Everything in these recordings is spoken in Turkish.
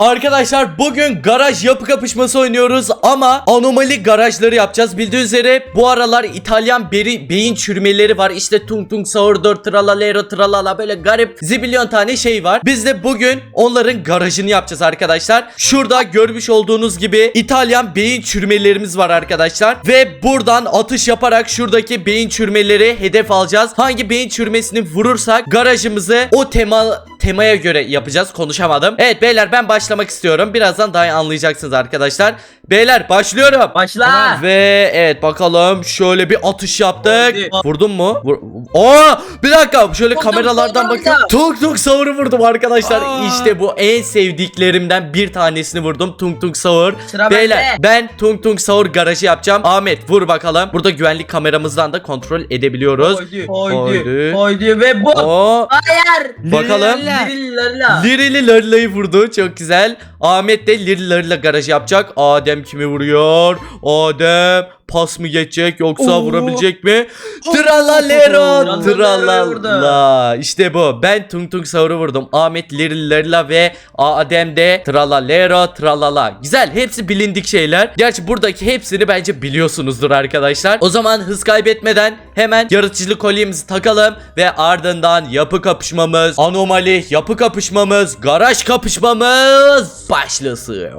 Arkadaşlar bugün garaj yapı kapışması oynuyoruz ama anomali garajları yapacağız. Bildiğiniz üzere bu aralar İtalyan beri beyin çürümeleri var. İşte tung tung sahurdur, tralalero tralala böyle garip zibilyon tane şey var. Biz de bugün onların garajını yapacağız arkadaşlar. Şurada görmüş olduğunuz gibi İtalyan beyin çürümelerimiz var arkadaşlar. Ve buradan atış yaparak şuradaki beyin çürümeleri hedef alacağız. Hangi beyin çürümesini vurursak garajımızı o tema temaya göre yapacağız. Konuşamadım. Evet beyler ben başlamak istiyorum. Birazdan daha iyi anlayacaksınız arkadaşlar. Beyler başlıyorum. Başla. Ve evet bakalım şöyle bir atış yaptık. Hadi. Vurdum mu? Vur Aa, bir dakika şöyle Vurdum, kameralardan vurdum, bakıyorum. Tung tung savuru vurdum arkadaşlar. Aa. İşte bu en sevdiklerimden bir tanesini vurdum. Tung tung savur. Sıra Beyler bende. ben tung tung savur garajı yapacağım. Ahmet vur bakalım. Burada güvenlik kameramızdan da kontrol edebiliyoruz. Koydu. Koydu. Koydu ve bu. Oo, Hayır. bakalım. Lirili Larila'yı vurdu. Çok güzel. Ahmet de Lirili Larila garajı yapacak. Adem kimi vuruyor? Adem pas mı geçecek yoksa Oo. vurabilecek mi? Tralalero tralala. İşte bu. Ben Tung Tung Saur'u vurdum. Ahmet Lirili Larila ve Adem de tralalero tralala. Güzel. Hepsi bilindik şeyler. Gerçi buradaki hepsini bence biliyorsunuzdur arkadaşlar. O zaman hız kaybetmeden hemen yaratıcılık kolyemizi takalım ve ardından yapı kapışmamız, anomali yapı kapışmamız, garaj kapışmamız başlasın.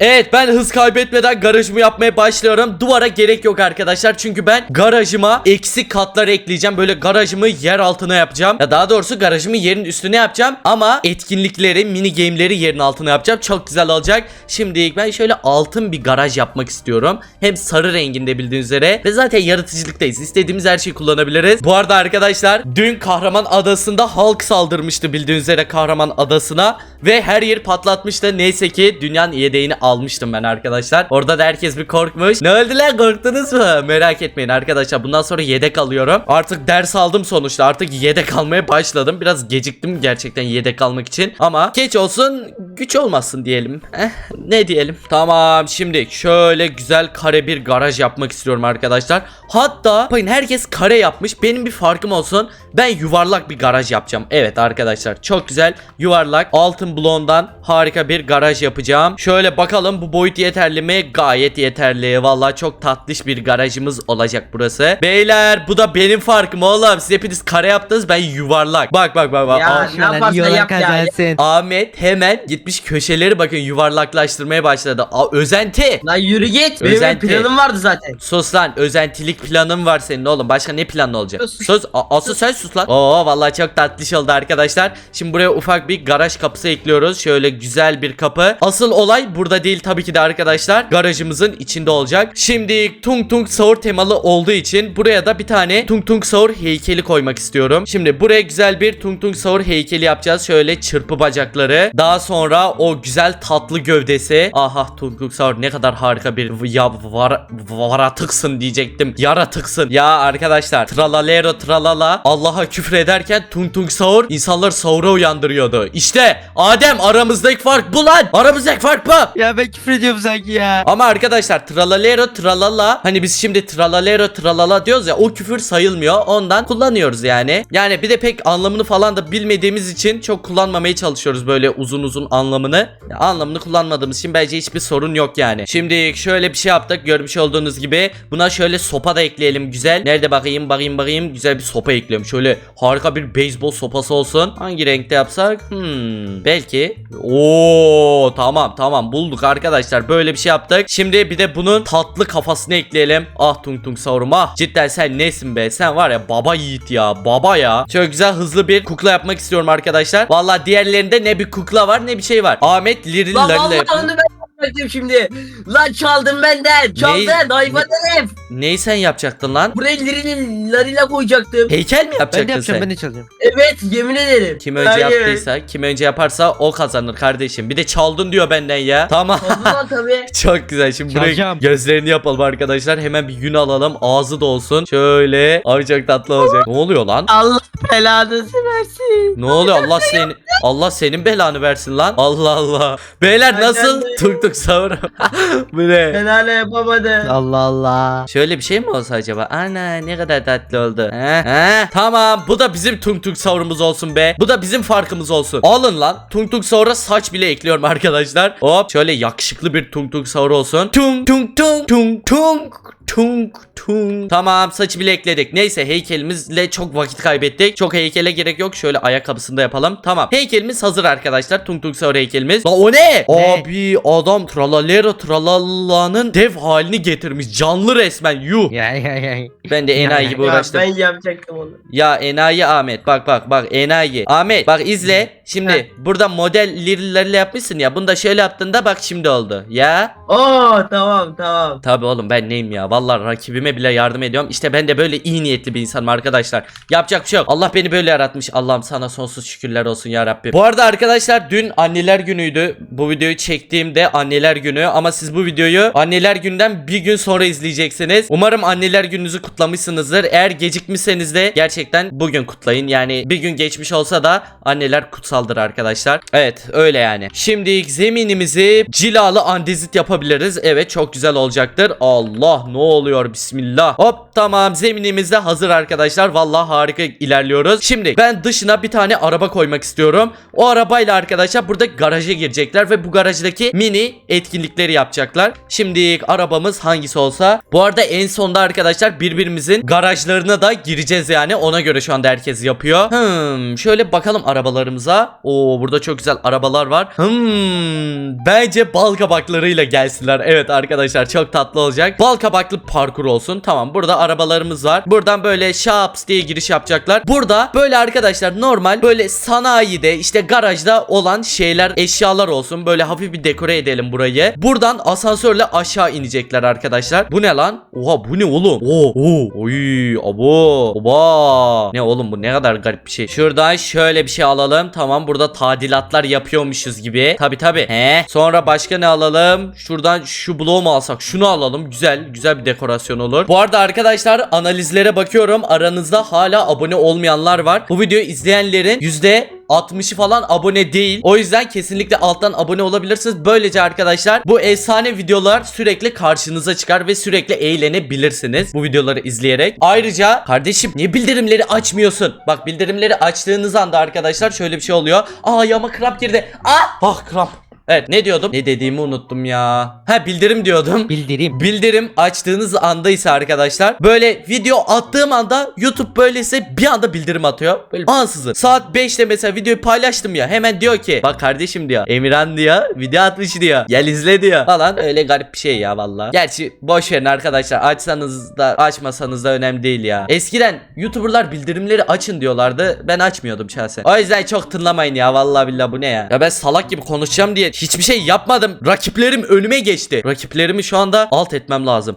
Evet ben hız kaybetmeden garajımı yapmaya başlıyorum. Duvara gerek yok arkadaşlar çünkü ben garajıma eksi katlar ekleyeceğim. Böyle garajımı yer altına yapacağım. Ya daha doğrusu garajımı yerin üstüne yapacağım ama etkinlikleri, mini game'leri yerin altına yapacağım. Çok güzel olacak. Şimdi ben şöyle altın bir garaj yapmak istiyorum. Hem sarı renginde bildiğiniz üzere ve zaten yaratıcılıktayız. İstediğimiz her şeyi kullanabiliriz. Bu arada arkadaşlar dün Kahraman Adası'nda halk saldırmıştı bildiğiniz üzere Kahraman Adası'na ve her yer patlatmıştı. Neyse ki dünyanın yedeğini almıştım ben arkadaşlar. Orada da herkes bir korkmuş. Ne oldu lan korktunuz mu? Merak etmeyin arkadaşlar. Bundan sonra yedek alıyorum. Artık ders aldım sonuçta. Artık yedek almaya başladım. Biraz geciktim gerçekten yedek almak için. Ama geç olsun güç olmasın diyelim. Eh, ne diyelim? Tamam şimdi şöyle güzel kare bir garaj yapmak istiyorum arkadaşlar. Hatta bakın herkes kare yapmış. Benim bir farkım olsun. Ben yuvarlak bir garaj yapacağım. Evet arkadaşlar çok güzel yuvarlak altın blondan harika bir garaj yapacağım. Şöyle bakalım bu boyut yeterli mi? Gayet yeterli. Vallahi çok tatlış bir garajımız olacak burası. Beyler bu da benim farkım oğlum. Siz hepiniz kare yaptınız ben yuvarlak. Bak bak bak bak. Ya ne yaparsan yap ya. kazansın. Ahmet hemen gitmiş köşeleri bakın yuvarlaklaştırmaya başladı. Aa, özenti. Lan yürü git. Benim Özenti. planım vardı zaten. Sus lan özentilik planın var senin oğlum. Başka ne planın olacak? Sus. Sus. A- asıl sen sus lan. Oo vallahi çok tatlış oldu arkadaşlar. Şimdi buraya ufak bir garaj kapısı ekliyoruz. Şöyle güzel bir kapı. Asıl olay burada değil tabii ki de arkadaşlar. Garajımızın içinde olacak. Şimdi Tung Tung Sahur temalı olduğu için buraya da bir tane Tung Tung Sahur heykeli koymak istiyorum. Şimdi buraya güzel bir Tung Tung Sahur heykeli yapacağız. Şöyle çırpı bacakları. Daha sonra o güzel tatlı gövdesi. Aha Tung Tung Sahur ne kadar harika bir ya var, varatıksın diyecektim. Yaratıksın. Ya arkadaşlar tralalero tralala Allah'a küfür ederken Tung Tung Sahur insanları sahura uyandırıyordu. İşte Adem aramızdaki fark bu lan. Aramızdaki fark bu. Ya ben küfür ediyorum sanki ya. Ama arkadaşlar tralalero tralala hani biz şimdi tralalero tralala diyoruz ya o küfür sayılmıyor. Ondan kullanıyoruz yani. Yani bir de pek anlamını falan da bilmediğimiz için çok kullanmamaya çalışıyoruz böyle uzun uzun anlamını. Ya, anlamını kullanmadığımız için bence hiçbir sorun yok yani. Şimdi şöyle bir şey yaptık görmüş olduğunuz gibi. Buna şöyle sopa da ekleyelim güzel. Nerede bakayım bakayım bakayım güzel bir sopa ekliyorum. Şöyle harika bir beyzbol sopası olsun. Hangi renkte yapsak? Hmm, belki. Oo tamam tamam bulduk arkadaşlar. Böyle bir şey yaptık. Şimdi bir de bunun tatlı kafasını ekleyelim. Ah tung tung savurum ah. Cidden sen nesin be? Sen var ya baba yiğit ya. Baba ya. Şöyle güzel hızlı bir kukla yapmak istiyorum arkadaşlar. Valla diğerlerinde ne bir kukla var ne bir şey var. Ahmet lirili Lan vallahi onu ben yapacaktım şimdi. Lan çaldın benden. Çaldın. Hayvan herif. Neyi sen yapacaktın lan? Buraya lirini larıyla koyacaktım. Heykel mi Ben de yapacaktın yapacağım sen? ben de çalacağım. Evet yemin ederim. Kim önce Hayır. yaptıysa, kim önce yaparsa o kazanır kardeşim. Bir de çaldın diyor benden ya. Tamam. Oldu lan tabii. Çok güzel. Şimdi buraya Çalacağım. gözlerini yapalım arkadaşlar. Hemen bir yün alalım. Ağzı da olsun. Şöyle. Abi çok tatlı olacak. Ne oluyor lan? Allah belanızı versin. Ne oluyor? Allah seni Allah senin belanı versin lan. Allah Allah. Beyler Aynen nasıl? öyle. Tuk tuk Sahur. Bu ne? Ben hala yapamadım. Allah Allah. Şöyle bir şey mi olsa acaba? Ana ne kadar tatlı oldu. He? He? Tamam bu da bizim tung tung sahurumuz olsun be. Bu da bizim farkımız olsun. Alın lan. Tung tung sahura saç bile ekliyorum arkadaşlar. Hop şöyle yakışıklı bir tung tung sahur olsun. Tung tung tung tung tung tung tung. Tamam saçı bile ekledik. Neyse heykelimizle çok vakit kaybettik. Çok heykele gerek yok. Şöyle ayakkabısını da yapalım. Tamam. Heykelimiz hazır arkadaşlar. Tung tung sahur heykelimiz. La o ne? Ne? Abi adam tralalero tralalla'nın dev halini getirmiş. Canlı resmen. Yuh. Ya ya ya. Ben de enayi gibi Ya uğraştım. ben yapacaktım onu. Ya enayi Ahmet bak bak bak enayi. Ahmet bak izle. Şimdi burada model lirilerle yapmışsın ya. Bunu da şöyle yaptığında bak şimdi oldu. Ya. Oo tamam tamam. Tabi oğlum ben neyim ya. Vallahi rakibime bile yardım ediyorum. İşte ben de böyle iyi niyetli bir insanım arkadaşlar. Yapacak bir şey yok. Allah beni böyle yaratmış. Allah'ım sana sonsuz şükürler olsun ya Rabbim. Bu arada arkadaşlar dün anneler günüydü. Bu videoyu çektiğimde anneler günü. Ama siz bu videoyu anneler günden bir gün sonra izleyeceksiniz. Umarım anneler gününüzü kutlamışsınızdır. Eğer gecikmişseniz de gerçekten bugün kutlayın. Yani bir gün geçmiş olsa da anneler kutsaldır arkadaşlar. Evet öyle yani. Şimdi zeminimizi cilalı andezit yapabiliriz. Evet çok güzel olacaktır. Allah ne oluyor bismillah. Hop tamam zeminimiz de hazır arkadaşlar. Vallahi harika ilerliyoruz. Şimdi ben dışına bir tane araba koymak istiyorum. O arabayla arkadaşlar burada garaja girecekler ve bu garajdaki mini etkinlikleri yapacaklar. Şimdi arabamız hangisi olsa. Bu arada en sonda arkadaşlar birbirimizin garajlarına da gireceğiz yani. Ona göre şu anda herkes yapıyor. Hmm, şöyle bakalım arabalarımıza. Oo burada çok güzel arabalar var. Hmm, bence bal kabaklarıyla gelsinler. Evet arkadaşlar çok tatlı olacak. Bal kabaklı parkur olsun. Tamam burada arabalarımız var. Buradan böyle şaps diye giriş yapacaklar. Burada böyle arkadaşlar normal böyle sanayide işte garajda olan şeyler eşyalar olsun. Böyle hafif bir dekore edelim burayı. Buradan asansörle aşağı inecekler arkadaşlar. Bu ne lan? Oha bu ne oğlum? Oo, oo, oy, abo, oba. Ne oğlum bu ne kadar garip bir şey. Şuradan şöyle bir şey alalım. Tamam burada tadilatlar yapıyormuşuz gibi. Tabi tabi. Sonra başka ne alalım? Şuradan şu bloğu mu alsak? Şunu alalım. Güzel, güzel bir dekorasyon olur. Bu arada arkadaşlar analizlere bakıyorum. Aranızda hala abone olmayanlar var. Bu videoyu izleyenlerin yüzde 60'ı falan abone değil. O yüzden kesinlikle alttan abone olabilirsiniz. Böylece arkadaşlar bu efsane videolar sürekli karşınıza çıkar ve sürekli eğlenebilirsiniz bu videoları izleyerek. Ayrıca kardeşim niye bildirimleri açmıyorsun? Bak bildirimleri açtığınız anda arkadaşlar şöyle bir şey oluyor. Aa ayağıma kramp girdi. Ah! Ah kramp. Evet ne diyordum? Ne dediğimi unuttum ya. Ha bildirim diyordum. Bildirim. Bildirim açtığınız anda ise arkadaşlar böyle video attığım anda YouTube böylese bir anda bildirim atıyor. Böyle ansızın. Saat 5'te mesela videoyu paylaştım ya hemen diyor ki bak kardeşim diyor Emirhan diyor video atmış diyor. Gel izle diyor. Falan öyle garip bir şey ya valla. Gerçi boş verin arkadaşlar açsanız da açmasanız da önemli değil ya. Eskiden YouTuber'lar bildirimleri açın diyorlardı. Ben açmıyordum şahsen. O yüzden çok tınlamayın ya vallahi billahi bu ne ya. Ya ben salak gibi konuşacağım diye hiçbir şey yapmadım. Rakiplerim önüme geçti. Rakiplerimi şu anda alt etmem lazım.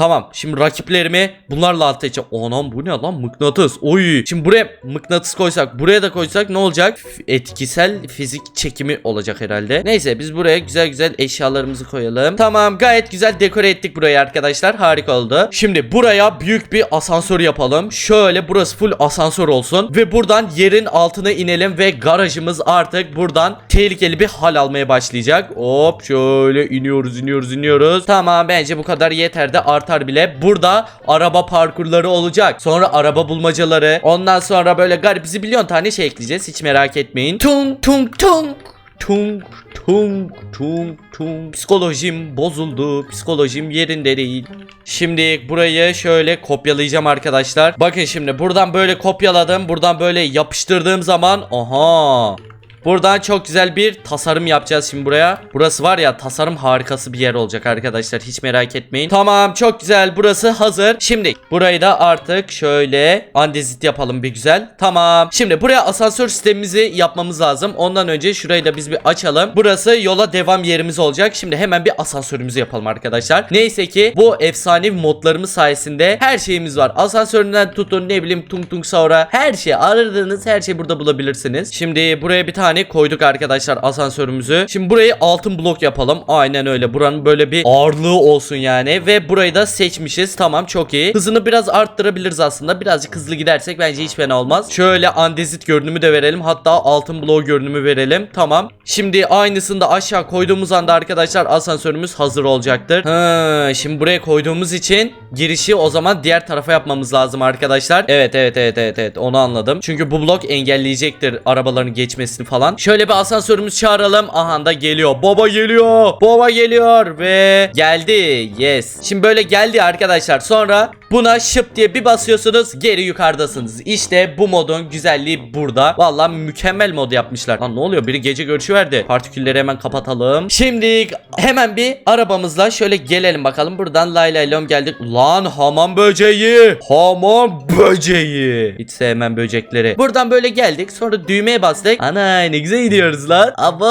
Tamam şimdi rakiplerimi bunlarla alt edeceğim. Anam bu ne lan mıknatıs. Oy. Şimdi buraya mıknatıs koysak buraya da koysak ne olacak? F- Etkisel fizik çekimi olacak herhalde. Neyse biz buraya güzel güzel eşyalarımızı koyalım. Tamam gayet güzel dekore ettik burayı arkadaşlar. Harika oldu. Şimdi buraya büyük bir asansör yapalım. Şöyle burası full asansör olsun. Ve buradan yerin altına inelim ve garajımız artık buradan tehlikeli bir hal almaya başlayacak. Hop şöyle iniyoruz iniyoruz iniyoruz. Tamam bence bu kadar yeter de artar bile. Burada araba parkurları olacak. Sonra araba bulmacaları. Ondan sonra böyle garip zibilyon tane şey ekleyeceğiz. Hiç merak etmeyin. Tung tung tung. Tung tung tung tung Psikolojim bozuldu Psikolojim yerinde değil Şimdi burayı şöyle kopyalayacağım arkadaşlar Bakın şimdi buradan böyle kopyaladım Buradan böyle yapıştırdığım zaman Aha Buradan çok güzel bir tasarım yapacağız şimdi buraya. Burası var ya tasarım harikası bir yer olacak arkadaşlar. Hiç merak etmeyin. Tamam çok güzel. Burası hazır. Şimdi burayı da artık şöyle andezit yapalım bir güzel. Tamam. Şimdi buraya asansör sistemimizi yapmamız lazım. Ondan önce şurayı da biz bir açalım. Burası yola devam yerimiz olacak. Şimdi hemen bir asansörümüzü yapalım arkadaşlar. Neyse ki bu efsanevi modlarımız sayesinde her şeyimiz var. Asansöründen tutun ne bileyim tung tung saura her şey aradığınız her şeyi burada bulabilirsiniz. Şimdi buraya bir tane tane koyduk arkadaşlar asansörümüzü. Şimdi burayı altın blok yapalım. Aynen öyle. Buranın böyle bir ağırlığı olsun yani. Ve burayı da seçmişiz. Tamam çok iyi. Hızını biraz arttırabiliriz aslında. Birazcık hızlı gidersek bence hiç fena olmaz. Şöyle andezit görünümü de verelim. Hatta altın blok görünümü verelim. Tamam. Şimdi aynısını da aşağı koyduğumuz anda arkadaşlar asansörümüz hazır olacaktır. Ha, şimdi buraya koyduğumuz için girişi o zaman diğer tarafa yapmamız lazım arkadaşlar. Evet evet evet evet evet onu anladım. Çünkü bu blok engelleyecektir arabaların geçmesini falan. Şöyle bir asansörümüz çağıralım. Aha da geliyor. Baba geliyor. Baba geliyor ve geldi. Yes. Şimdi böyle geldi arkadaşlar. Sonra buna şıp diye bir basıyorsunuz. Geri yukarıdasınız. İşte bu modun güzelliği burada. Vallahi mükemmel mod yapmışlar. Lan ne oluyor? Biri gece görüşü verdi. Partikülleri hemen kapatalım. Şimdi hemen bir arabamızla şöyle gelelim bakalım. Buradan lay lay lom geldik. Lan hamam böceği. Hamam böceği. Hiç sevmem böcekleri. Buradan böyle geldik. Sonra düğmeye bastık. Ana ne güzel gidiyoruz lan. Abo.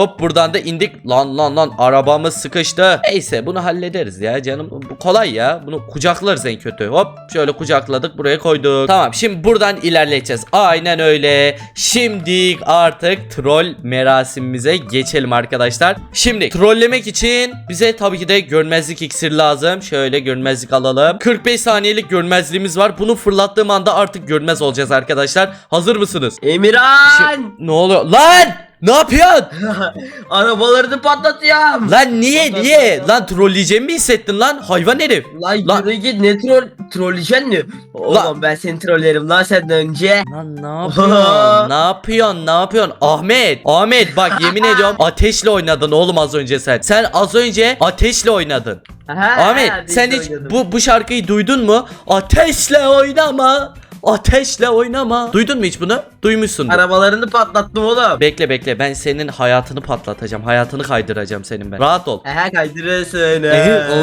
Hop buradan da indik. Lan lan lan arabamız sıkıştı. Neyse bunu hallederiz ya canım. Bu kolay ya. Bunu kucaklarız en kötü. Hop şöyle kucakladık buraya koyduk. Tamam şimdi buradan ilerleyeceğiz. Aynen öyle. Şimdi artık troll merasimimize geçelim arkadaşlar. Şimdi trollemek için bize tabii ki de görmezlik iksir lazım. Şöyle görmezlik alalım. 45 saniyelik görmezliğimiz var. Bunu fırlattığım anda artık görmez olacağız arkadaşlar. Hazır mısınız? Emirhan. Ne oluyor? Lan! Ne yapıyorsun? Arabalarını patlatıyorum. Lan niye niye? Lan trolleyeceğimi mi hissettin lan? Hayvan herif. Lan Lan- yürü git ne troll trolleyeceksin mi? Oğlum ben seni trollerim lan senden önce. Lan ne yapıyorsun? ne yapıyorsun? Ne yapıyorsun? Ahmet, Ahmet bak yemin ediyorum ateşle oynadın oğlum az önce sen. Sen az önce ateşle oynadın. Aha, Ahmet biz sen hiç bu bu şarkıyı duydun mu? Ateşle oynama. Ateşle oynama. Duydun mu hiç bunu? Duymuşsundur. Arabalarını patlattım oğlum. Bekle bekle ben senin hayatını patlatacağım. Hayatını kaydıracağım senin ben. Rahat ol. Aha kaydırırsın. Ee, o,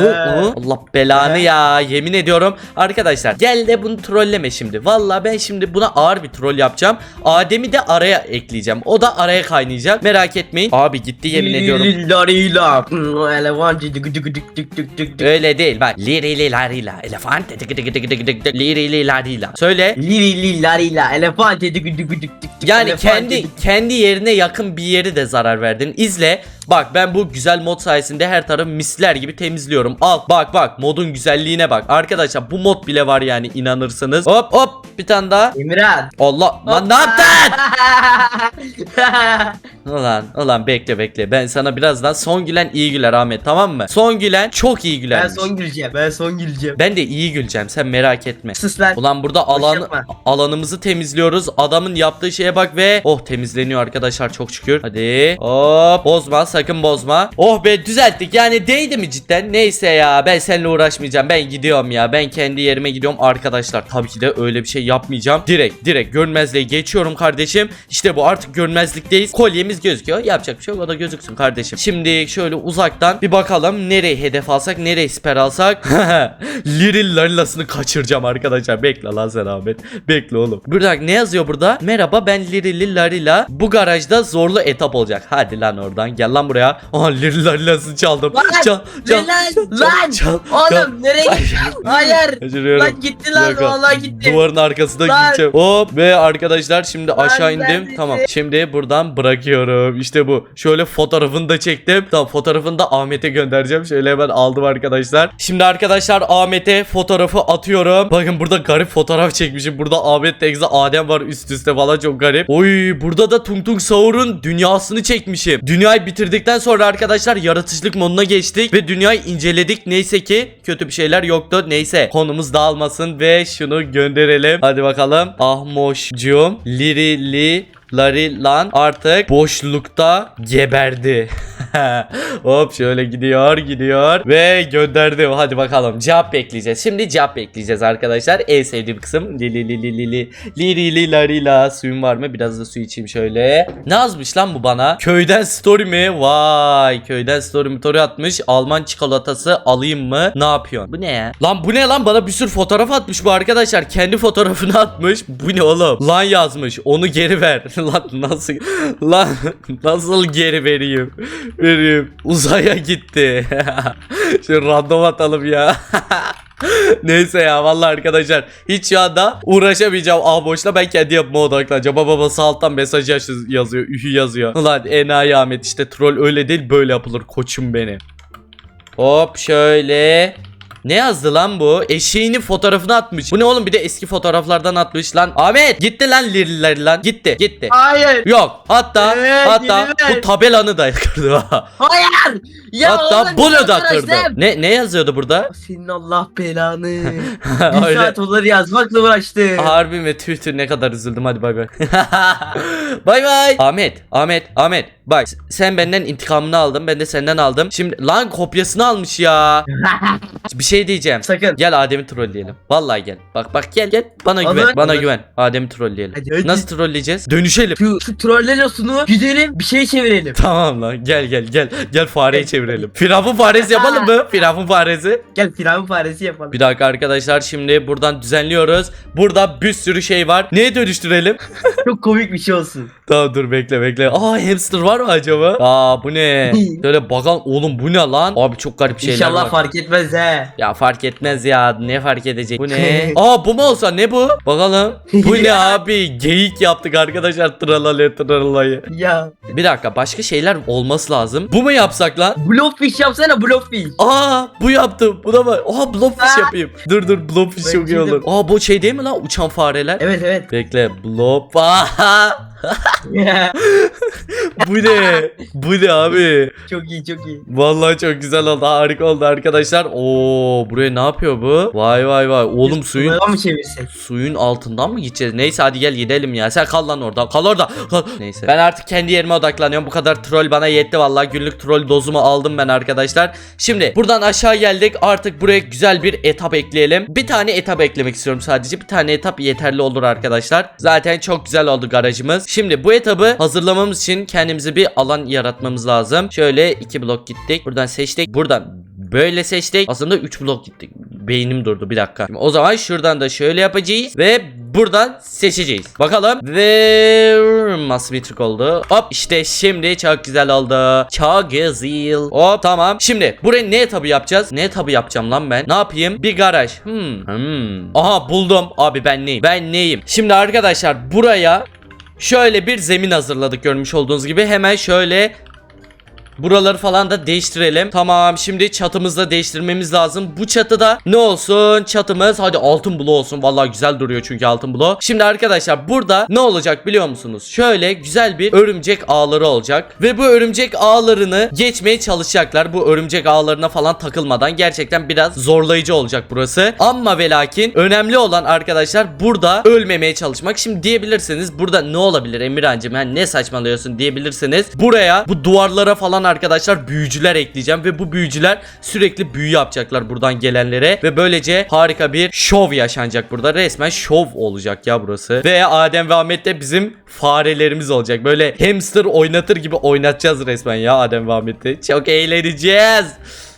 o. Allah belanı ya yemin ediyorum Arkadaşlar gel de bunu trolleme şimdi Valla ben şimdi buna ağır bir troll yapacağım Adem'i de araya ekleyeceğim O da araya kaynayacak merak etmeyin Abi gitti yemin ediyorum Larıyla. Elevan dik dik dik dik dik dik dik. Öyle değil bak Lirili larila elefant tık tık tık tık tık lirili larila Söyle Lili larıyla. Elefant dik dik dik dik yani kendi kendi yerine yakın bir yeri de zarar verdin. İzle. Bak ben bu güzel mod sayesinde her tarafı misler gibi temizliyorum. Al bak bak modun güzelliğine bak. Arkadaşlar bu mod bile var yani inanırsınız. Hop hop bir tane daha. Emirhan. Allah lan ne yaptın? Ulan ulan bekle bekle. Ben sana birazdan son gülen iyi güler Ahmet tamam mı? Son gülen çok iyi ben güler. son güleceğim. Ben son güleceğim. Ben de iyi güleceğim sen merak etme. Sus lan. Ulan burada alan yapma. alanımızı temizliyoruz. Adamın yaptığı şeye bak ve oh temizleniyor arkadaşlar çok şükür. Hadi. Hop bozma sakın bozma. Oh be düzelttik. Yani değdi mi cidden? Neyse ya ben seninle uğraşmayacağım. Ben gidiyorum ya. Ben kendi yerime gidiyorum arkadaşlar. Tabii ki de öyle bir şey yapmayacağım. Direkt direkt görmezliğe geçiyorum kardeşim. İşte bu artık görmezlikteyiz. Kolyemiz gözüküyor. Yapacak bir şey yok. O da gözüksün kardeşim. Şimdi şöyle uzaktan bir bakalım nereye hedef alsak, nereye siper alsak. Liril Larilas'ını kaçıracağım arkadaşlar. Bekle lan sen Ahmet. Bekle oğlum. Burada ne yazıyor burada? Merhaba ben Lirili Larila. Bu garajda zorlu etap olacak. Hadi lan oradan. Gel lan buraya. Aha Liril Larilas'ını çaldım. Lan, Çal, çal, lan? çal, Lan. çal, çal. Oğlum nereye gittin? Hayır. Kaçırıyorum. Lan gitti lan vallahi gitti. Duvarın arkasına Lan. gideceğim. Hop ve arkadaşlar şimdi aşağı indim. neredesin? Tamam. Şimdi buradan bırakıyorum. İşte bu. Şöyle fotoğrafını da çektim. Tamam fotoğrafını da Ahmet'e göndereceğim. Şöyle hemen aldım arkadaşlar. Şimdi arkadaşlar Ahmet'e fotoğrafı atıyorum. Bakın burada garip fotoğraf çekmişim. Burada Ahmet Tekza Adem var üst üste falan çok garip. Oy burada da Tung Tung Saur'un dünyasını çekmişim. Dünyayı bitirdikten sonra arkadaşlar yaratıcılık moduna geçtik ve dünyayı inceledik. Neyse ki kötü bir şeyler yoktu. Neyse konumuz dağılmasın ve şunu gönderelim. Hadi bakalım. Ahmoşcuğum Lirili Larilan artık boşlukta geberdi. Hop şöyle gidiyor gidiyor ve gönderdim. Hadi bakalım cevap bekleyeceğiz. Şimdi cevap bekleyeceğiz arkadaşlar. En sevdiğim kısım. Li li li li li li larila. Suyum var mı? Biraz da su içeyim şöyle. Ne yazmış lan bu bana? Köyden story mi? Vay köyden story mi? Story atmış. Alman çikolatası alayım mı? Ne yapıyorsun? Bu ne ya? Lan bu ne lan? Bana bir sürü fotoğraf atmış bu arkadaşlar. Kendi fotoğrafını atmış. Bu ne oğlum? Lan yazmış. Onu geri ver. lan nasıl? Lan nasıl geri vereyim? Benim uzaya gitti. Şöyle random atalım ya. Neyse ya vallahi arkadaşlar hiç şu anda uğraşamayacağım ah boşla ben kendi yapıma odaklanacağım. Baba baba sağ alttan mesaj yazıyor ühü yazıyor. Ulan enayi Ahmet işte troll öyle değil böyle yapılır koçum benim. Hop şöyle. Ne yazdı lan bu? Eşeğinin fotoğrafını atmış. Bu ne oğlum bir de eski fotoğraflardan atmış lan. Ahmet gitti lan liriler lan. Gitti gitti. Hayır. Yok hatta Evet, hatta yeni ver. bu tabelanı da kırdı ha. Hayır. Ya hatta oğlum, bunu da kırdı. Ne ne yazıyordu burada? Senin Allah belanı. Bir Öyle. saat olur yazmakla uğraştım. Harbi mi tüh tüh ne kadar üzüldüm hadi bay bay. bay bay. Ahmet Ahmet Ahmet bak s- sen benden intikamını aldın ben de senden aldım. Şimdi lan kopyasını almış ya. Bir şey diyeceğim. Sakın. Gel Adem'i trolleyelim. Vallahi gel. Bak bak gel gel. Bana Olur, güven. Bana güven. Adem'i trolleyelim. Hadi, hadi. Nasıl trolleyeceğiz? Dönüşelim. Şu, şu trollelosunu gidelim bir şey çevirelim. Tamam lan gel gel gel. Gel fareyi çevirelim. Firavun faresi yapalım mı? Firavun faresi. Gel firavun faresi yapalım. Bir dakika arkadaşlar şimdi buradan düzenliyoruz. Burada bir sürü şey var. Neye dönüştürelim? Çok komik bir şey olsun. tamam dur bekle bekle. Aa hamster var mı acaba? Aa bu ne? Şöyle bakalım oğlum bu ne lan? Abi çok garip şeyler İnşallah var. fark etmez he. Ya fark etmez ya. Ne fark edecek? Bu ne? Aa bu mu olsa ne bu? Bakalım. Bu ne abi? Geyik yaptık arkadaşlar. Tralale tralayı. Ya. Bir dakika başka şeyler olması lazım. Bu mu yapsak lan? Blowfish yapsana blowfish. Aa bu yaptım. Bu da var. Aa blobfish yapayım. Dur dur blobfish çok iyi olur. Aa bu şey değil mi lan uçan fareler? Evet evet. Bekle blob. Aa, bu ne? Bu ne abi? çok iyi çok iyi. Vallahi çok güzel oldu. Harika oldu arkadaşlar. Oo buraya ne yapıyor bu? Vay vay vay. Oğlum suyun mı çevirsek? suyun altından mı gideceğiz? Neyse hadi gel gidelim ya. Sen kal lan orada. Kal orada. Kal. Neyse. Ben artık kendi yerime odaklanıyorum. Bu kadar troll bana yetti vallahi. Günlük troll dozumu aldım ben arkadaşlar. Şimdi buradan aşağı geldik. Artık buraya güzel bir etap ekleyelim. Bir tane etap eklemek istiyorum sadece. Bir tane etap yeterli olur arkadaşlar. Zaten çok güzel oldu garajımız. Şimdi bu etabı hazırlamamız için kendimize bir alan yaratmamız lazım. Şöyle iki blok gittik. Buradan seçtik. Buradan Böyle seçtik. Aslında 3 blok gittik. Beynim durdu bir dakika. Şimdi o zaman şuradan da şöyle yapacağız ve buradan seçeceğiz. Bakalım ve nasıl oldu? Hop işte şimdi çok güzel oldu. Çok güzel. Hop tamam. Şimdi buraya ne etabı yapacağız? Ne etabı yapacağım lan ben? Ne yapayım? Bir garaj. Hmm. hmm. Aha buldum. Abi ben neyim? Ben neyim? Şimdi arkadaşlar buraya şöyle bir zemin hazırladık görmüş olduğunuz gibi. Hemen şöyle Buraları falan da değiştirelim. Tamam şimdi çatımızı da değiştirmemiz lazım. Bu çatıda ne olsun? Çatımız hadi altın bloğu olsun. Vallahi güzel duruyor çünkü altın bloğu. Şimdi arkadaşlar burada ne olacak biliyor musunuz? Şöyle güzel bir örümcek ağları olacak. Ve bu örümcek ağlarını geçmeye çalışacaklar. Bu örümcek ağlarına falan takılmadan gerçekten biraz zorlayıcı olacak burası. Ama ve lakin önemli olan arkadaşlar burada ölmemeye çalışmak. Şimdi diyebilirsiniz burada ne olabilir Emirhancığım? Yani ne saçmalıyorsun diyebilirsiniz. Buraya bu duvarlara falan arkadaşlar büyücüler ekleyeceğim ve bu büyücüler sürekli büyü yapacaklar buradan gelenlere ve böylece harika bir şov yaşanacak burada. Resmen şov olacak ya burası. Ve Adem ve Ahmet de bizim farelerimiz olacak. Böyle hamster oynatır gibi oynatacağız resmen ya Adem ve Ahmet'i. Çok eğleneceğiz.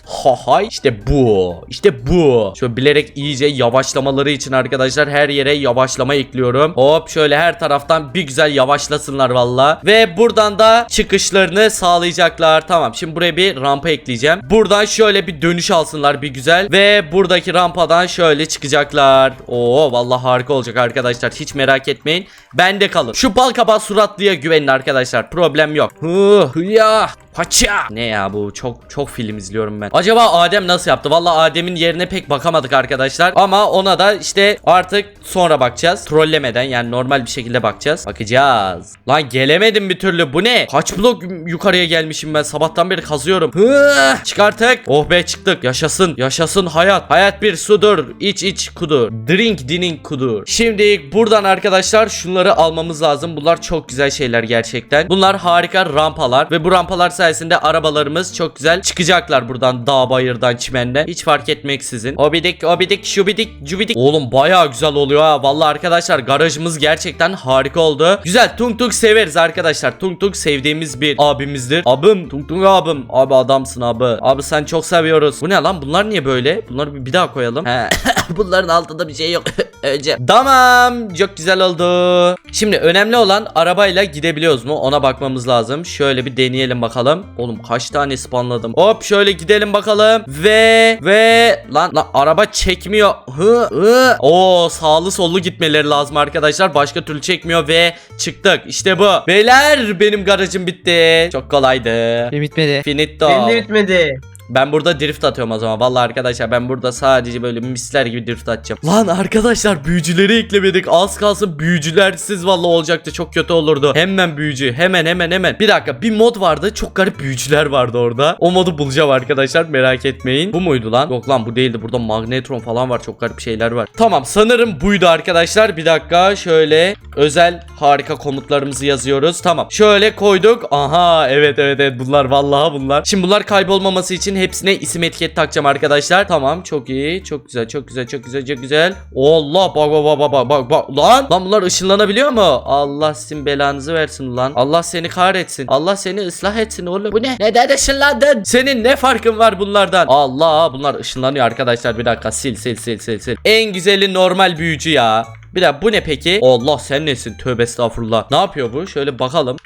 Ha ha işte bu. İşte bu. Şöyle bilerek iyice yavaşlamaları için arkadaşlar her yere yavaşlama ekliyorum. Hop şöyle her taraftan bir güzel yavaşlasınlar valla. Ve buradan da çıkışlarını sağlayacaklar. Tamam şimdi buraya bir rampa ekleyeceğim. Buradan şöyle bir dönüş alsınlar bir güzel. Ve buradaki rampadan şöyle çıkacaklar. Oo valla harika olacak arkadaşlar. Hiç merak etmeyin. Bende kalın. Şu bal kabağı suratlıya güvenin arkadaşlar. Problem yok. Hı, hıya. Paça. Ne ya bu çok çok film izliyorum ben. Acaba Adem nasıl yaptı? Valla Adem'in yerine pek bakamadık arkadaşlar. Ama ona da işte artık sonra bakacağız. Trollemeden yani normal bir şekilde bakacağız. Bakacağız. Lan gelemedim bir türlü. Bu ne? Kaç blok yukarıya gelmişim ben. Sabahtan beri kazıyorum. Hı, çıkarttık. Oh be çıktık. Yaşasın. Yaşasın hayat. Hayat bir sudur. İç iç kudur. Drink dinin kudur. Şimdi buradan arkadaşlar şunları almamız lazım. Bunlar çok güzel şeyler gerçekten. Bunlar harika rampalar ve bu rampalar sayesinde arabalarımız çok güzel çıkacaklar buradan dağ bayırdan çimenden. Hiç fark etmeksizin. Obidik obidik şubidik cubidik. Oğlum bayağı güzel oluyor ha. Vallahi arkadaşlar garajımız gerçekten harika oldu. Güzel tung tung severiz arkadaşlar. Tung tung sevdiğimiz bir abimizdir. Abim tung tung abim. Abi adamsın abi. Abi sen çok seviyoruz. Bu ne lan bunlar niye böyle? Bunları bir daha koyalım. He. Bunların altında bir şey yok. öleceğim. Tamam çok güzel oldu. Şimdi önemli olan arabayla gidebiliyoruz mu ona bakmamız lazım. Şöyle bir deneyelim bakalım. Oğlum kaç tane spawnladım. Hop şöyle gidelim bakalım. Ve ve lan, lan araba çekmiyor. Hı hı. Oo sağlı sollu gitmeleri lazım arkadaşlar. Başka türlü çekmiyor ve çıktık. İşte bu. Beyler benim garajım bitti. Çok kolaydı. Benim bitmedi. Finito. Benim de bitmedi. Ben burada drift atıyorum o zaman. Vallahi arkadaşlar ben burada sadece böyle misler gibi drift atacağım. Lan arkadaşlar büyücüleri eklemedik. Az kalsın büyücülersiz vallahi olacaktı. Çok kötü olurdu. Hemen büyücü. Hemen hemen hemen. Bir dakika bir mod vardı. Çok garip büyücüler vardı orada. O modu bulacağım arkadaşlar. Merak etmeyin. Bu muydu lan? Yok lan bu değildi. Burada magnetron falan var. Çok garip şeyler var. Tamam sanırım buydu arkadaşlar. Bir dakika şöyle özel harika komutlarımızı yazıyoruz. Tamam. Şöyle koyduk. Aha evet evet evet bunlar vallahi bunlar. Şimdi bunlar kaybolmaması için hepsine isim etiket takacağım arkadaşlar. Tamam çok iyi. Çok güzel çok güzel çok güzel çok güzel. Allah bak bak bak bak bak bak lan. Lan bunlar ışınlanabiliyor mu? Allah sizin belanızı versin lan. Allah seni kahretsin. Allah seni ıslah etsin oğlum. Bu ne? Neden ışınlandın? Senin ne farkın var bunlardan? Allah bunlar ışınlanıyor arkadaşlar. Bir dakika sil sil sil sil sil. En güzeli normal büyücü ya. Bir dakika bu ne peki? Allah sen nesin? Tövbe estağfurullah. Ne yapıyor bu? Şöyle bakalım.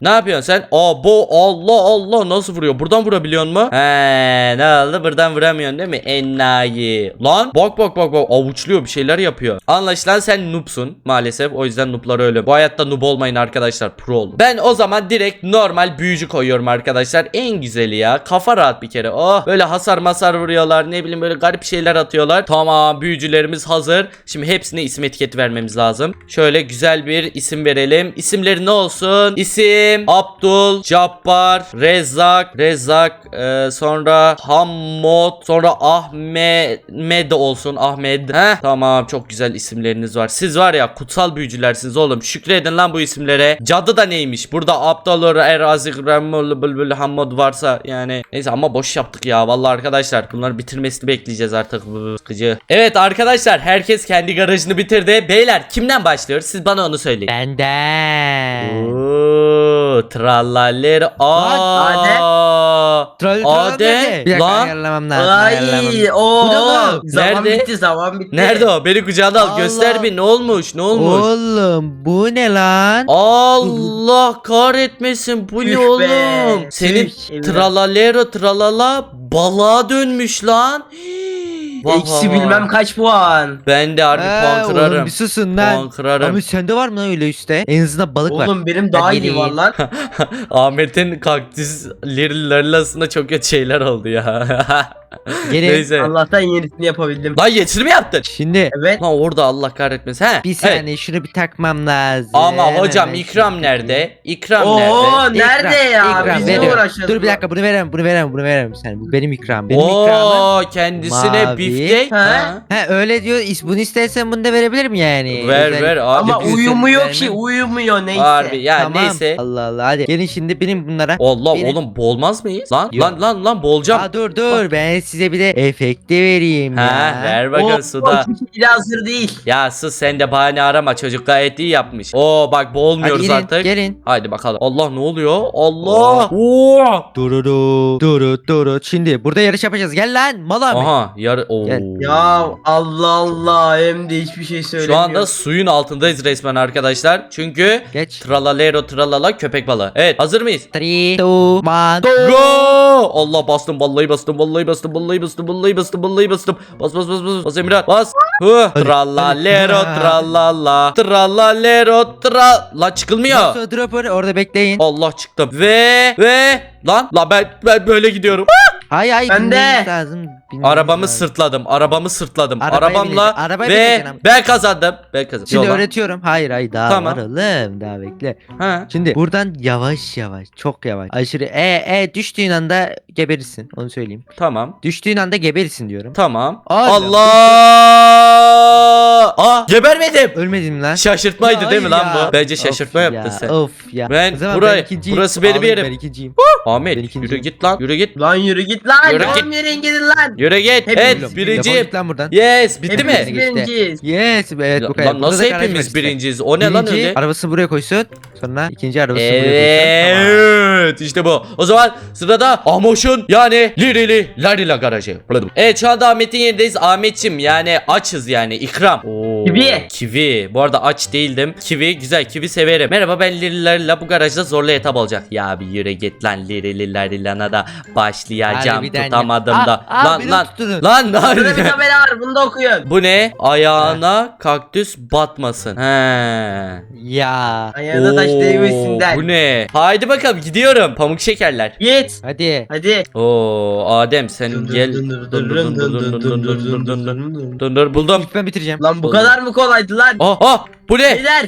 Ne yapıyorsun sen? Aa bu Allah Allah nasıl vuruyor? Buradan vurabiliyor mu? He ne oldu? Buradan vuramıyorsun değil mi? Enayi. Lan bak bak bak bak avuçluyor bir şeyler yapıyor. Anlaşılan sen noobsun maalesef. O yüzden nooblar öyle. Bu hayatta noob olmayın arkadaşlar. Pro olun. Ben o zaman direkt normal büyücü koyuyorum arkadaşlar. En güzeli ya. Kafa rahat bir kere. Oh böyle hasar masar vuruyorlar. Ne bileyim böyle garip şeyler atıyorlar. Tamam büyücülerimiz hazır. Şimdi hepsine isim etiketi vermemiz lazım. Şöyle güzel bir isim verelim. İsimleri ne olsun? İsim Abdul, Cabbar, Rezak, Rezak, e, sonra Hammod, sonra Ahmet Med olsun Ahmet. Heh, tamam çok güzel isimleriniz var. Siz var ya kutsal büyücülersiniz oğlum. Şükredin lan bu isimlere. Cadı da neymiş? Burada Abdullah, Erazik, Remul, Bülbül, Hammod varsa yani. Neyse ama boş yaptık ya. Vallahi arkadaşlar bunları bitirmesini bekleyeceğiz artık. Bu Sıkıcı. Evet arkadaşlar herkes kendi garajını bitirdi. Beyler kimden başlıyoruz? Siz bana onu söyleyin. Benden. Oo, trallaler. Aa. Troll Ade. Bir dakika Lan. ayarlamam lazım. ayarlamam. Ay o. Bu ne? Zaman Nerede? bitti zaman bitti. Nerede o? Beni kucağına al. Allah. Göster bir ne olmuş? Ne olmuş? Oğlum bu ne lan? Allah kahretmesin. Bu ne be, oğlum? Senin tralalero tralala balığa dönmüş lan. Eksi bilmem kaç puan. Ben de harbi Ha, puan oğlum kırarım. bir susun Puan lan. kırarım. Ama sende var mı lan öyle üstte? En azından balık var. Oğlum benim daha iyi var lan. Ahmet'in kaktüs lirilerlasında çok kötü şeyler oldu ya. Gelin. Neyse. Allah'tan yenisini yapabildim. Lan yetişir mi yaptın? Şimdi Evet. Lan orada Allah kahretmesin. He. bir evet. saniye şunu bir takmam lazım. Ama hocam Hemen ikram nerede? İkram Oo nerede? nerede ya? İkram Biz ne veriyorum. uğraşıyoruz? Dur bir dakika bunu veremem bunu veremem bunu veremem sen. Bu benim ikram. Benim ikramım. Oo kendisine mavi. biftek. Ha? Ha öyle diyor. is- Bunu istersen bunu da verebilirim yani. Ver Özel- ver abi. Ama uyumuyor vermem. ki uyumuyor neyse. Harbi ya tamam. neyse. Allah Allah hadi. Gelin şimdi benim bunlara. Allah Benim- oğlum boğulmaz mıyız? Lan Yok. lan lan lan boğulacağım. Aa dur dur ben size bir de efekti vereyim Ha ya. ver bakalım Oo, suda. Bile hazır değil. Ya sus sen de bahane arama çocuk gayet iyi yapmış. Oo bak Hadi boğulmuyoruz gelin artık. gelin. Haydi bakalım. Allah ne oluyor? Allah. Oo. Dururu durut durut. Şimdi burada yarış yapacağız. Gel lan mal abi. Aha yarı Oo. Gel. Ya Allah Allah hem de hiçbir şey Şu söylemiyor. anda suyun altındayız resmen arkadaşlar. Çünkü Geç. tralalero tralala köpek balığı. Evet hazır mıyız? 3 2 1 Go! Allah bastım vallahi bastım vallahi bastım vallahi bastım vallahi bastım vallahi bastım. Bas bas bas bas bas Emirhan bas. Hı. Tralalero tralala tralalero tra la çıkılmıyor. Sonra dropper orada bekleyin. Allah çıktım. Ve ve lan la ben ben böyle gidiyorum. Hay hay Ben de. lazım. Arabamı lazım. sırtladım. Arabamı sırtladım. Arabaya Arabamla arabaya ve bineceksin ben kazandım. Ben kazandım. Şimdi Yola. öğretiyorum. Hayır hayır daha Tamam. var oğlum. Daha bekle. Ha. Şimdi buradan yavaş yavaş çok yavaş. Aşırı e e düştüğün anda geberirsin. Onu söyleyeyim. Tamam. Düştüğün anda geberirsin diyorum. Tamam. Aa, Allah! Aa gebermedim. Ölmedin lan. Şaşırtmaydı Ya, değil mi lan ya. bu? Bence şaşırtma Of yaptın ya, sen. Of ya. Ben O zaman burayı- ikinciyim. burası benim Ağlayın, yerim. Ben ikinciyim. Ahmet Ben ikinciyim. yürü git lan. Yürü git. Lan yürü git git lan. Yürü git. Yürüyün gidin lan. Yürü git. Hepimiz Evet git lan buradan. Yes bitti Hepimiz mi? Birinciyiz. Yes evet bu kadar. Lan nasıl hepimiz birinciyiz? O ne lan Birinci öyle? arabasını buraya koysun. Sonra ikinci arabasını. Evet işte bu. O zaman sırada Amoş'un yani Lirili Larila garajı. Evet şu anda Ahmet'in yerindeyiz. Ahmetçim yani açız yani ikram. Oo, Kivi. Kivi. Bu arada aç değildim. Kivi güzel kivi severim. Merhaba ben Lirili Larila bu garajda zorlu etap olacak. Ya bir yürü git lan Lirili Larila'na da başlayacağım Harbiden ya. tutamadım Aa, da. aa, lan beni lan tuttunuz. lan lan. Burada bir tabela var bunu da okuyun. Bu ne? Ayağına kaktüs batmasın. He. Ya. Ayağına taş değmesinden. Bu ne? Haydi bakalım gidiyorum. Pamuk şekerler. Git. Hadi. Hadi. Oo Adem sen gel. Dur buldum. Ben bitireceğim. Lan bu kadar mı kolaydı lan? Oh oh bu ne? Beyler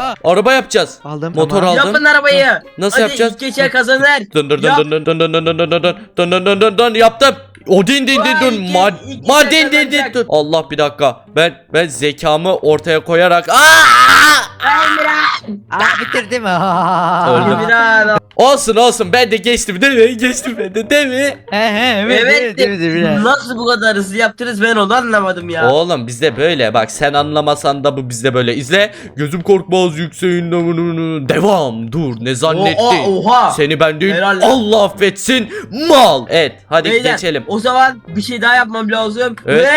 Aa, Araba yapacağız. aldım. Motor tamam. aldım. yapın arabayı. Nasıl Hadi yapacağız? ilk geçen kazanır. Dun dun Yap. dun dun dun dun dun dun dun dun dun dun dun dun dun dun yaptım. O din din din Vay, dun iki- ma iki ma kere din din din kazanacak. dun. Allah bir dakika. Ben ben zekamı ortaya koyarak aa! Aa bitirdim. Öldüm. Emirhan. Olsun olsun ben de geçtim değil mi? Geçtim ben de değil mi? He he evet Evet. evet. Nasıl bu kadar hızlı yaptınız ben onu anlamadım ya. Oğlum bizde böyle bak sen anlamasan da bu bizde böyle izle gözüm korkmaz yükseğin devam dur ne zannettin Oha oha. seni ben değil Helal. Allah affetsin mal evet hadi Beyler, geçelim O zaman bir şey daha yapmam lazım. Evet. Ve.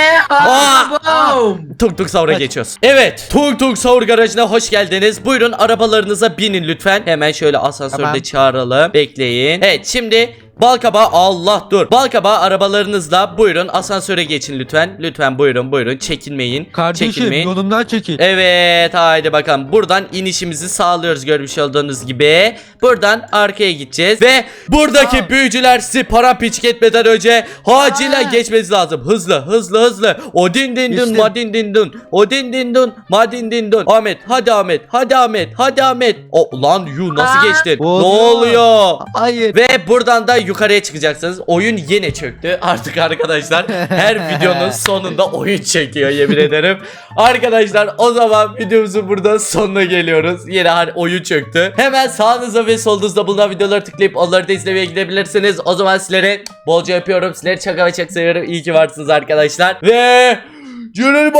Tuk tuk savura Hadi. geçiyoruz evet tuk tuk savur garajına hoş geldiniz buyurun arabalarınıza binin lütfen hemen şöyle asansörde Tamam. çağıralım bekleyin evet şimdi Balkaba Allah dur. Balkaba arabalarınızla buyurun asansöre geçin lütfen. Lütfen buyurun buyurun çekinmeyin. Kardeşim çekinmeyin. yolumdan çekil. Evet haydi bakalım buradan inişimizi sağlıyoruz görmüş olduğunuz gibi Buradan arkaya gideceğiz ve buradaki Aa. büyücüler sizi paramparçık etmeden önce acilen geçmeniz lazım hızlı hızlı hızlı O din din dun Geçtim. ma din din dun O din din dun ma din din dun Ahmet hadi Ahmet hadi Ahmet hadi Ahmet O lan yu nasıl Aa. geçtin ne oluyor Hayır. ve buradan da yukarıya çıkacaksınız. Oyun yine çöktü. Artık arkadaşlar her videonun sonunda oyun çekiyor yemin ederim. Arkadaşlar o zaman videomuzun burada sonuna geliyoruz. Yine oyun çöktü. Hemen sağınızda ve solunuzda bulunan videoları tıklayıp onları da izlemeye gidebilirsiniz. O zaman sizlere bolca yapıyorum. Sizleri çok ama çok seviyorum. İyi ki varsınız arkadaşlar. Ve... Cürül